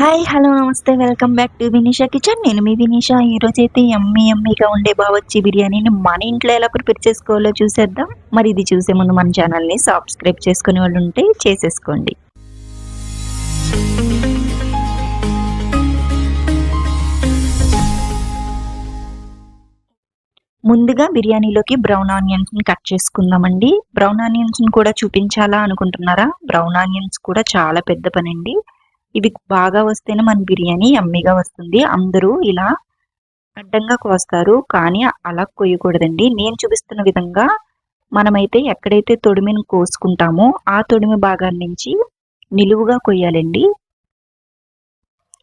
Hi hello నమస్తే welcome back to Vinisha kitchen నేను మీ వినీషా ఈరోజు అయితే ఎమ్మీ ఎమ్మీగా ఉండే బావచ్చి బిర్యానీని మన ఇంట్లో ఎలా ప్రిపేర్ చేసుకోవాలో చూసేద్దాం. మరి ఇది చూసే ముందు మన ఛానల్ని సబ్స్క్రైబ్ చేసుకునే వాళ్ళు ఉంటే చేసేసుకోండి. ముందుగా బిర్యానీలోకి బ్రౌన్ ఆనియన్స్ని కట్ చేసుకుందామండి. బ్రౌన్ ఆనియన్స్ని కూడా చూపించాలా అనుకుంటున్నారా? బ్రౌన్ ఆనియన్స్ కూడా చాలా పెద్ద పని అండి ఇవి బాగా వస్తేనే మన బిర్యానీ అమ్మిగా వస్తుంది. అందరూ ఇలా అడ్డంగా కోస్తారు. కానీ అలా కొయ్యకూడదండి. నేను చూపిస్తున్న విధంగా మనమైతే ఎక్కడైతే తొడిమిని కోసుకుంటామో ఆ తొడిమి భాగాల నుంచి నిలువుగా కొయ్యాలండి.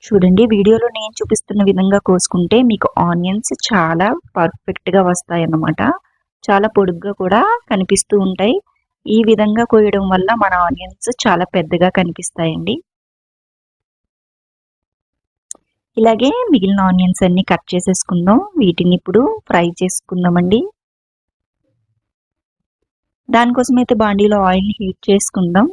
చూడండి వీడియోలో నేను చూపిస్తున్న విధంగా కోసుకుంటే మీకు ఆనియన్స్ చాలా పర్ఫెక్ట్గా వస్తాయి అన్నమాట చాలా పొడుగ్గా కూడా కనిపిస్తూ ఉంటాయి. ఈ విధంగా కోయడం వల్ల మన ఆనియన్స్ చాలా పెద్దగా కనిపిస్తాయండి. ఇలాగే మిగిలిన ఆనియన్స్ అన్ని కట్ చేసేసుకుందాం. వీటిని ఇప్పుడు ఫ్రై చేసుకుందామండి. దానికోసం అయితే బాండీలో ఆయిల్ హీట్ చేసుకుందాం.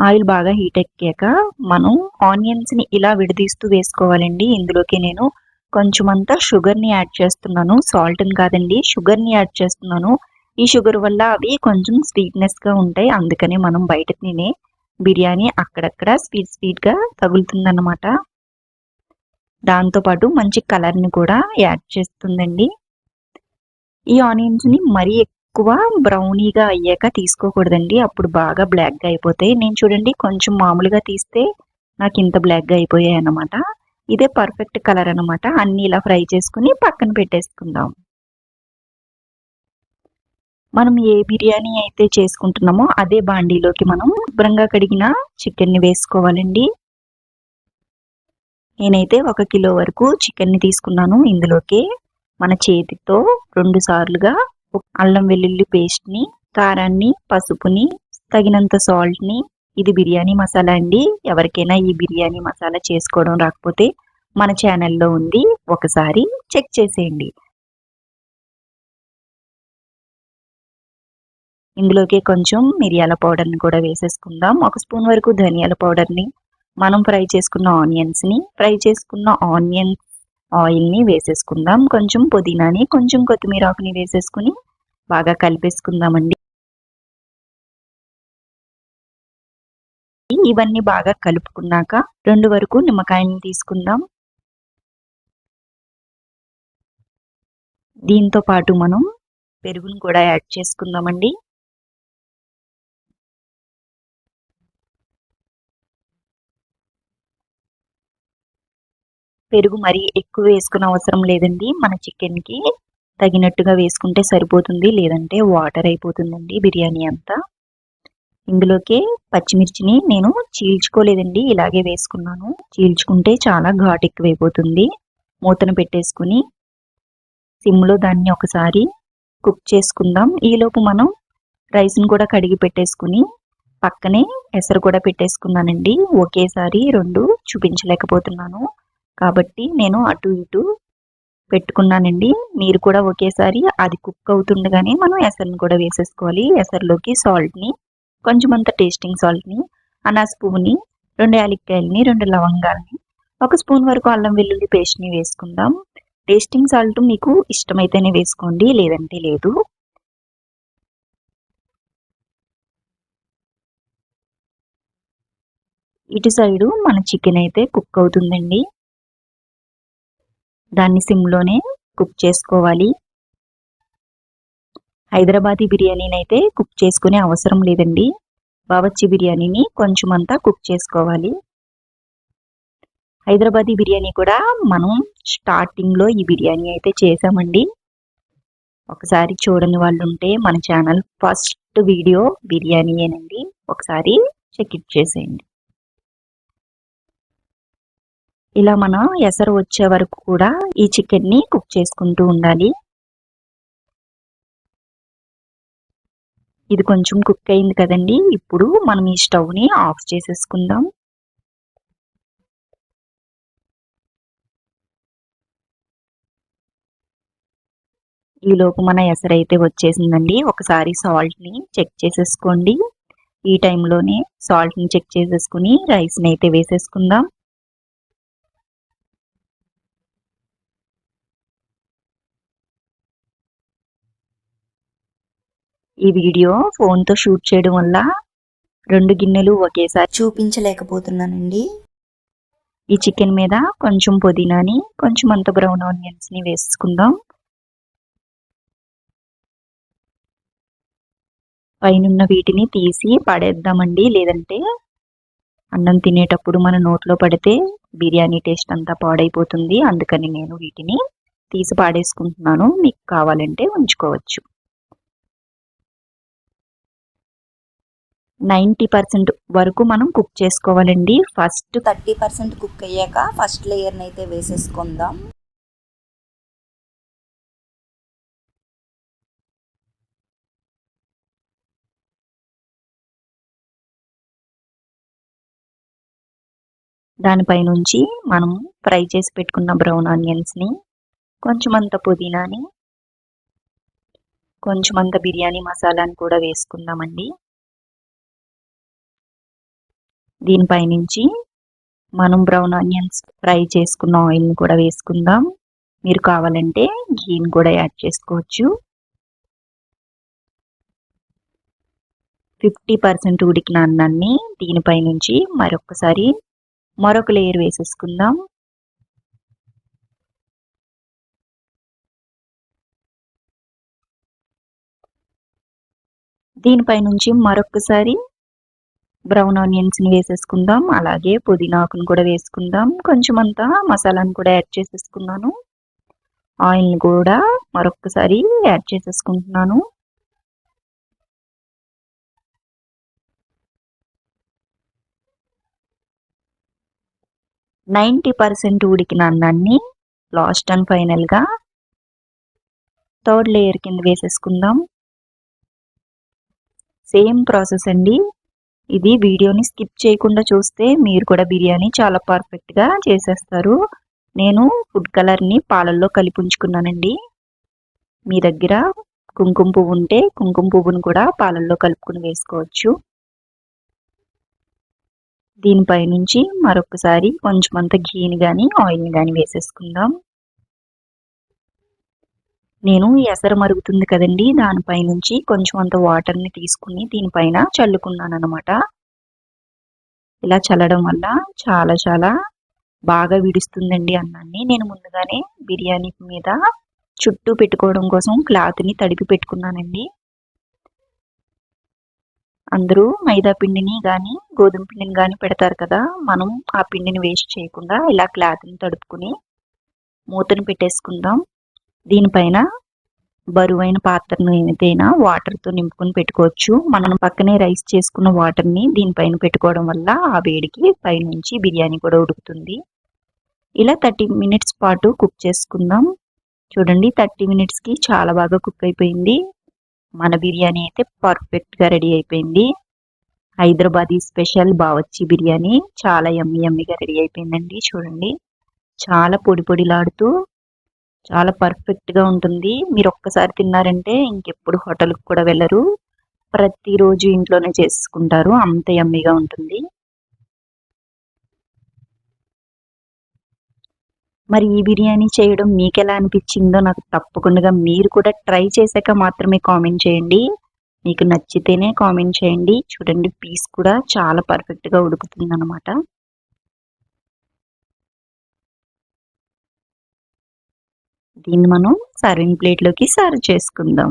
ఆయిల్ బాగా హీట్ ఎక్కాక మనం ఆనియన్స్ని ఇలా విడదీస్తూ వేసుకోవాలండి. ఇందులోకి నేను కొంచెం అంతా షుగర్ని యాడ్ చేస్తున్నాను. సాల్ట్ కాదండి షుగర్ని యాడ్ చేస్తున్నాను. ఈ షుగర్ వల్ల అవి కొంచెం స్వీట్నెస్గా ఉంటాయి. అందుకనే మనం బయట తినే బిర్యానీ అక్కడక్కడ స్వీట్ స్వీట్గా తగులుతుందన్నమాట. దాంతోపాటు మంచి కలర్ని కూడా యాడ్ చేస్తుందండి. ఈ ఆనియన్స్ని మరీ ఎక్కువ బ్రౌనీగా అయ్యాక తీసుకోకూడదండి. అప్పుడు బాగా బ్లాక్గా అయిపోతాయి. నేను చూడండి కొంచెం మామూలుగా తీస్తే నాకు ఇంత బ్లాక్గా అయిపోయాయి అన్నమాట. ఇదే పర్ఫెక్ట్ కలర్ అనమాట అన్నీ ఇలా ఫ్రై చేసుకుని పక్కన పెట్టేసుకుందాం. మనం ఏ బిర్యానీ అయితే చేసుకుంటున్నామో అదే బాండీలోకి మనం శుభ్రంగా కడిగిన చికెన్ని వేసుకోవాలండి. నేనైతే ఒక కిలో వరకు చికెన్ని తీసుకున్నాను. ఇందులోకి మన చేతితో రెండు సార్లుగా అల్లం వెల్లుల్లి పేస్ట్ని కారాన్ని పసుపుని తగినంత సాల్ట్ని ఇది బిర్యానీ మసాలా అండి. ఎవరికైనా ఈ బిర్యానీ మసాలా చేసుకోవడం రాకపోతే మన ఛానల్లో ఉంది. ఒకసారి చెక్ చేసేయండి. ఇందులోకి కొంచెం మిరియాల పౌడర్ని కూడా వేసేసుకుందాం. ఒక స్పూన్ వరకు ధనియాల పౌడర్ని మనం ఫ్రై చేసుకున్న ఆనియన్స్ని ఫ్రై చేసుకున్న ఆనియన్ ఆయిల్ని వేసేసుకుందాం. కొంచెం పుదీనాని కొంచెం కొత్తిమీర ఆకుని వేసేసుకుని బాగా కలిపేసుకుందామండి. ఇవన్నీ బాగా కలుపుకున్నాక రెండు వరకు నిమ్మకాయని తీసుకుందాం. దీంతో పాటు మనం పెరుగును కూడా యాడ్ చేసుకుందామండి. పెరుగు మరీ ఎక్కువ వేసుకునే అవసరం లేదండి. మన చికెన్కి తగినట్టుగా వేసుకుంటే సరిపోతుంది లేదంటే వాటర్ అయిపోతుందండి బిర్యానీ అంతా. ఇందులోకి పచ్చిమిర్చిని నేను చీల్చుకోలేదండి ఇలాగే వేసుకున్నాను. చీల్చుకుంటే చాలా ఘాట్ ఎక్కువైపోతుంది. మూతను పెట్టేసుకుని సిమ్లో దాన్ని ఒకసారి కుక్ చేసుకుందాం. ఈలోపు మనం రైస్ని కూడా కడిగి పెట్టేసుకుని పక్కనే ఎసరు కూడా పెట్టేసుకున్నానండి. ఒకేసారి రెండు చూపించలేకపోతున్నాను. కాబట్టి నేను అటు ఇటు పెట్టుకున్నానండి. మీరు కూడా ఒకేసారి అది కుక్ అవుతుండగానే మనం ఎసరుని కూడా వేసేసుకోవాలి. ఎసరులోకి సాల్ట్ని కొంచెం అంత టేస్టింగ్ సాల్ట్ని అనాస్ పువ్వుని రెండు యాలక్కాయలని రెండు లవంగాలని ఒక స్పూన్ వరకు అల్లం వెల్లుల్లి పేస్ట్ని వేసుకుందాం. టేస్టింగ్ సాల్ట్ మీకు ఇష్టమైతేనే వేసుకోండి లేదంటే లేదు. ఇటు సైడు మన చికెన్ అయితే కుక్ అవుతుందండి. దాన్ని సిమ్లోనే కుక్ చేసుకోవాలి. హైదరాబాదీ బిర్యానీని అయితే కుక్ చేసుకునే అవసరం లేదండి. బావచ్చి బిర్యానీని కొంచెం అంతా కుక్ చేసుకోవాలి. హైదరాబాదీ బిర్యానీ కూడా మనం స్టార్టింగ్లో ఈ బిర్యానీ అయితే చేసామండి. ఒకసారి చూడని వాళ్ళు ఉంటే మన ఛానల్ ఫస్ట్ వీడియో బిర్యానీయేనండి. ఒకసారి చెక్ ఇట్ చేసేయండి. ఇలా మనం ఎసరు వచ్చే వరకు కూడా ఈ చికెన్ని కుక్ చేసుకుంటూ ఉండాలి. ఇది కొంచెం కుక్ అయింది కదండి. ఇప్పుడు మనం ఈ స్టవ్ని ఆఫ్ చేసేసుకుందాం. ఈలోపు మన ఎసరైతే వచ్చేసిందండి. ఒకసారి సాల్ట్ని చెక్ చేసేసుకోండి. ఈ టైంలోనే సాల్ట్ని చెక్ చేసేసుకుని రైస్ని అయితే వేసేసుకుందాం. ఈ వీడియో ఫోన్తో షూట్ చేయడం వల్ల రెండు గిన్నెలు ఒకేసారి చూపించలేకపోతున్నానండి. ఈ చికెన్ మీద కొంచెం పుదీనాని కొంచెం అంత బ్రౌన్ ఆనియన్స్ని వేసుకుందాం. పైనున్న వీటిని తీసి పడేద్దామండి లేదంటే అన్నం తినేటప్పుడు మన నోట్లో పడితే బిర్యానీ టేస్ట్ అంతా పాడైపోతుంది అందుకని నేను వీటిని తీసి పాడేసుకుంటున్నాను. మీకు కావాలంటే ఉంచుకోవచ్చు. నైంటీ పర్సెంట్ వరకు మనం కుక్ చేసుకోవాలండి. ఫస్ట్ థర్టీ పర్సెంట్ కుక్ అయ్యాక ఫస్ట్ లేయర్ని అయితే వేసేసుకుందాం. దానిపై నుంచి మనం ఫ్రై చేసి పెట్టుకున్న బ్రౌన్ ఆనియన్స్ని కొంచెం అంత పుదీనాని కొంచెం అంత బిర్యానీ మసాలాని కూడా వేసుకుందామండి. దీనిపై నుంచి మనం బ్రౌన్ ఆనియన్స్ ఫ్రై చేసుకున్న ఆయిల్ని కూడా వేసుకుందాం. మీరు కావాలంటే ఘీని కూడా యాడ్ చేసుకోవచ్చు. ఫిఫ్టీ పర్సెంట్ ఉడికిన అన్నాన్ని దీనిపై నుంచి మరొకసారి మరొక లేయర్ వేసేసుకుందాం. దీనిపై నుంచి మరొకసారి బ్రౌన్ ఆనియన్స్ని వేసేసుకుందాం అలాగే పుదీనాకును కూడా వేసుకుందాం. కొంచెం అంతా మసాలాను కూడా యాడ్ చేసేసుకున్నాను. ఆయిల్ని కూడా మరొకసారి యాడ్ చేసేసుకుంటున్నాను. నైంటీ పర్సెంట్ ఉడికిన అన్నాన్ని లాస్ట్ అండ్ ఫైనల్గా థర్డ్ లేయర్ కింద వేసేసుకుందాం. సేమ్ ప్రాసెస్ అండి. ఇది వీడియోని స్కిప్ చేయకుండా చూస్తే మీరు కూడా బిర్యానీ చాలా పర్ఫెక్ట్గా చేసేస్తారు. నేను ఫుడ్ కలర్ని పాలల్లో కలిపి ఉంచుకున్నానండి. మీ దగ్గర కుంకుమ పువ్వు ఉంటే కుంకుమ పువ్వును కూడా పాలల్లో కలుపుకుని వేసుకోవచ్చు. దీనిపై నుంచి మరొకసారి కొంచెం అంత ఘీని కానీ ఆయిల్ని కానీ వేసేసుకుందాం. నేను ఎసరు మరుగుతుంది కదండి. దానిపై నుంచి కొంచెం అంత వాటర్ని తీసుకుని దీనిపైన చల్లుకున్నాను అనమాట ఇలా చల్లడం వల్ల చాలా చాలా బాగా విడుస్తుందండి అన్నాన్ని. నేను ముందుగానే బిర్యానీ మీద చుట్టూ పెట్టుకోవడం కోసం క్లాత్ని తడిపి పెట్టుకున్నానండి. అందరూ మైదా పిండిని కానీ గోధుమ పిండిని కానీ పెడతారు కదా. మనం ఆ పిండిని వేస్ట్ చేయకుండా ఇలా క్లాత్ని తడుపుకుని మూతను పెట్టేసుకుందాం. దీనిపైన బరువైన పాత్రను ఏదైనా వాటర్తో నింపుకొని పెట్టుకోవచ్చు. మనం పక్కనే రైస్ చేసుకున్న వాటర్ని దీనిపైన పెట్టుకోవడం వల్ల ఆ వేడికి పైనుంచి బిర్యానీ కూడా ఉడుకుతుంది. ఇలా థర్టీ మినిట్స్ పాటు కుక్ చేసుకుందాం. చూడండి థర్టీ మినిట్స్కి చాలా బాగా కుక్ అయిపోయింది. మన బిర్యానీ అయితే పర్ఫెక్ట్గా రెడీ అయిపోయింది. హైదరాబాదీ స్పెషల్ బావచ్చి బిర్యానీ చాలా యమ్మి యమ్మిగా రెడీ అయిపోయిందండి. చూడండి చాలా పొడి పొడిలాడుతూ చాలా పర్ఫెక్ట్గా ఉంటుంది. మీరు ఒక్కసారి తిన్నారంటే ఇంకెప్పుడు హోటల్కి కూడా వెళ్ళరు. ప్రతిరోజు ఇంట్లోనే చేసుకుంటారు. అంత యమ్మీగా ఉంటుంది. మరి ఈ బిర్యానీ చేయడం మీకు ఎలా అనిపించిందో నాకు తప్పకుండా మీరు కూడా ట్రై చేశాక మాత్రమే కామెంట్ చేయండి. మీకు నచ్చితేనే కామెంట్ చేయండి. చూడండి పీస్ కూడా చాలా పర్ఫెక్ట్గా ఉడుకుతుంది అనమాట దీన్ని మనం సర్వింగ్ ప్లేట్లోకి సర్వ్ చేసుకుందాం.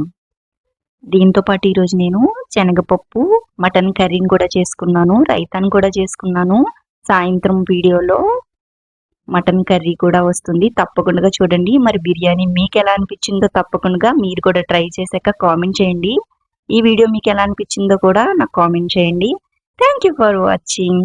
దీంతో పాటు ఈరోజు నేను శనగపప్పు మటన్ కర్రీని కూడా చేసుకున్నాను రైతాన్ని కూడా చేసుకున్నాను. సాయంత్రం వీడియోలో మటన్ కర్రీ కూడా వస్తుంది. తప్పకుండా చూడండి. మరి బిర్యానీ మీకు ఎలా అనిపించిందో తప్పకుండా మీరు కూడా ట్రై చేశాక కామెంట్ చేయండి. ఈ వీడియో మీకు ఎలా అనిపించిందో కూడా నాకు కామెంట్ చేయండి. Thank you for watching